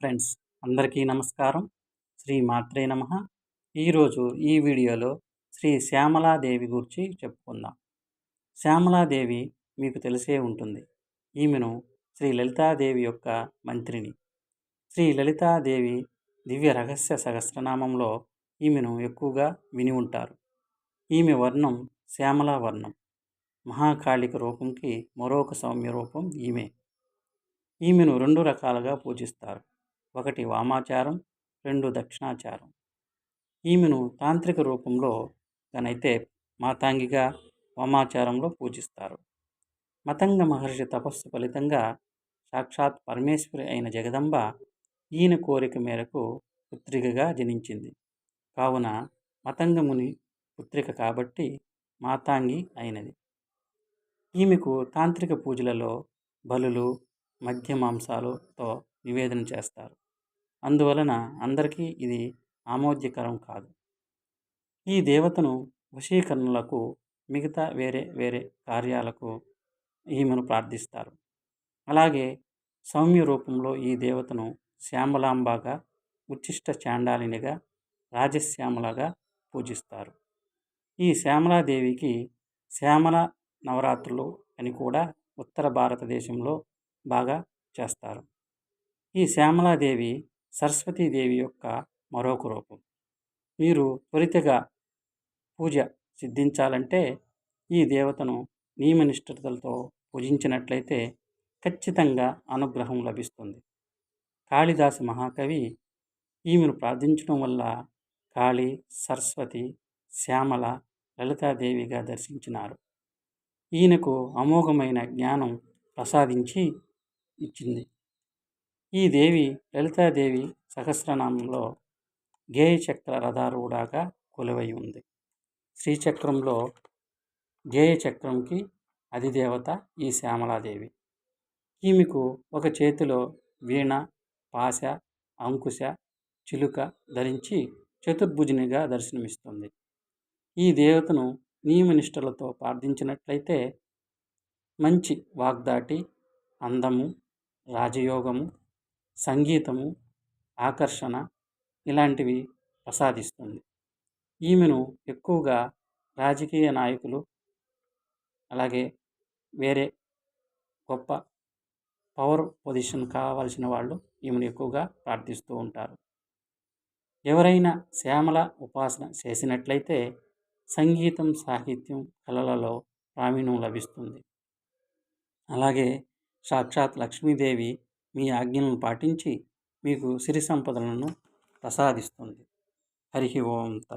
Friends అందరికీ నమస్కారం. శ్రీ మాత్రే నమ. ఈరోజు ఈ వీడియోలో శ్రీ శ్యామలాదేవి గురించి చెప్పుకుందాం. శ్యామలాదేవి మీకు తెలిసే ఉంటుంది. ఈమెను శ్రీ లలితాదేవి యొక్క మంత్రిని. శ్రీ లలితాదేవి దివ్య రహస్య సహస్రనామంలో ఈమెను ఎక్కువగా విని ఉంటారు. ఈమె వర్ణం శ్యామలా వర్ణం. మహాకాళిక రూపంకి మరొక సౌమ్య రూపం ఈమె. ఈమెను రెండు రకాలుగా పూజిస్తారు. ఒకటి వామాచారం రెండు దక్షిణాచారం. ఈమెను తాంత్రిక రూపంలో గనైతే మాతాంగిగా వామాచారంలో పూజిస్తారు. మతంగ మహర్షి తపస్సు ఫలితంగా సాక్షాత్ పరమేశ్వరి అయిన జగదంబ ఈయన కోరిక మేరకు పుత్రికగా జనించింది. కావున మతంగముని పుత్రిక కాబట్టి మాతాంగి అయినది. ఈమెకు తాంత్రిక పూజలలో బలులు మధ్య మాంసాలతో నివేదన చేస్తారు. అందువలన అందరికీ ఇది ఆమోద్యకరం కాదు. ఈ దేవతను వశీకరణలకు మిగతా వేరే వేరే కార్యాలకు ఈమెను ప్రార్థిస్తారు. అలాగే సౌమ్య రూపంలో ఈ దేవతను శ్యామలాంబగా ఉచ్చిష్ట చాండాలినిగా రాజశ్యామలగా పూజిస్తారు. ఈ శ్యామలాదేవికి శ్యామల నవరాత్రులు అని కూడా ఉత్తర భారతదేశంలో బాగా చేస్తారు. ఈ శ్యామలాదేవి సరస్వతీదేవి యొక్క మరొక రూపం. మీరు త్వరితగా పూజ సిద్ధించాలంటే ఈ దేవతను నియమనిష్ఠతలతో పూజించినట్లయితే ఖచ్చితంగా అనుగ్రహం లభిస్తుంది. కాళిదాసు మహాకవి ఈమెను ప్రార్థించడం వల్ల కాళీ సరస్వతి శ్యామల లలితాదేవిగా దర్శించినారు. ఈయనకు అమోఘమైన జ్ఞానం ప్రసాదించి ఇచ్చింది. ఈ దేవి లలితాదేవి సహస్రనామంలో గేయచక్ర రథారూఢాగా కొలువై ఉంది. శ్రీచక్రంలో గేయచక్రంకి అధిదేవత ఈ శ్యామలాదేవి. ఈమెకు ఒక చేతిలో వీణ పాశ అంకుశ చిలుక ధరించి చతుర్భుజునిగా దర్శనమిస్తుంది. ఈ దేవతను నియమనిష్టలతో ప్రార్థించినట్లయితే మంచి వాగ్దాటి అందము రాజయోగము సంగీతము ఆకర్షణ ఇలాంటివి ప్రసాదిస్తుంది. ఈమెను ఎక్కువగా రాజకీయ నాయకులు అలాగే వేరే గొప్ప పవర్ పొజిషన్ కావాల్సిన వాళ్ళు ఈమెను ఎక్కువగా ప్రార్థిస్తూ ఉంటారు. ఎవరైనా శ్యామల ఉపాసన చేసినట్లయితే సంగీతం సాహిత్యం కళలలో ప్రావీణ్యం లభిస్తుంది. అలాగే సాక్షాత్ లక్ష్మీదేవి మీ ఆజ్ఞలను పాటించి మీకు సిరి సంపదలను ప్రసాదిస్తుంది. హరి ఓం తత్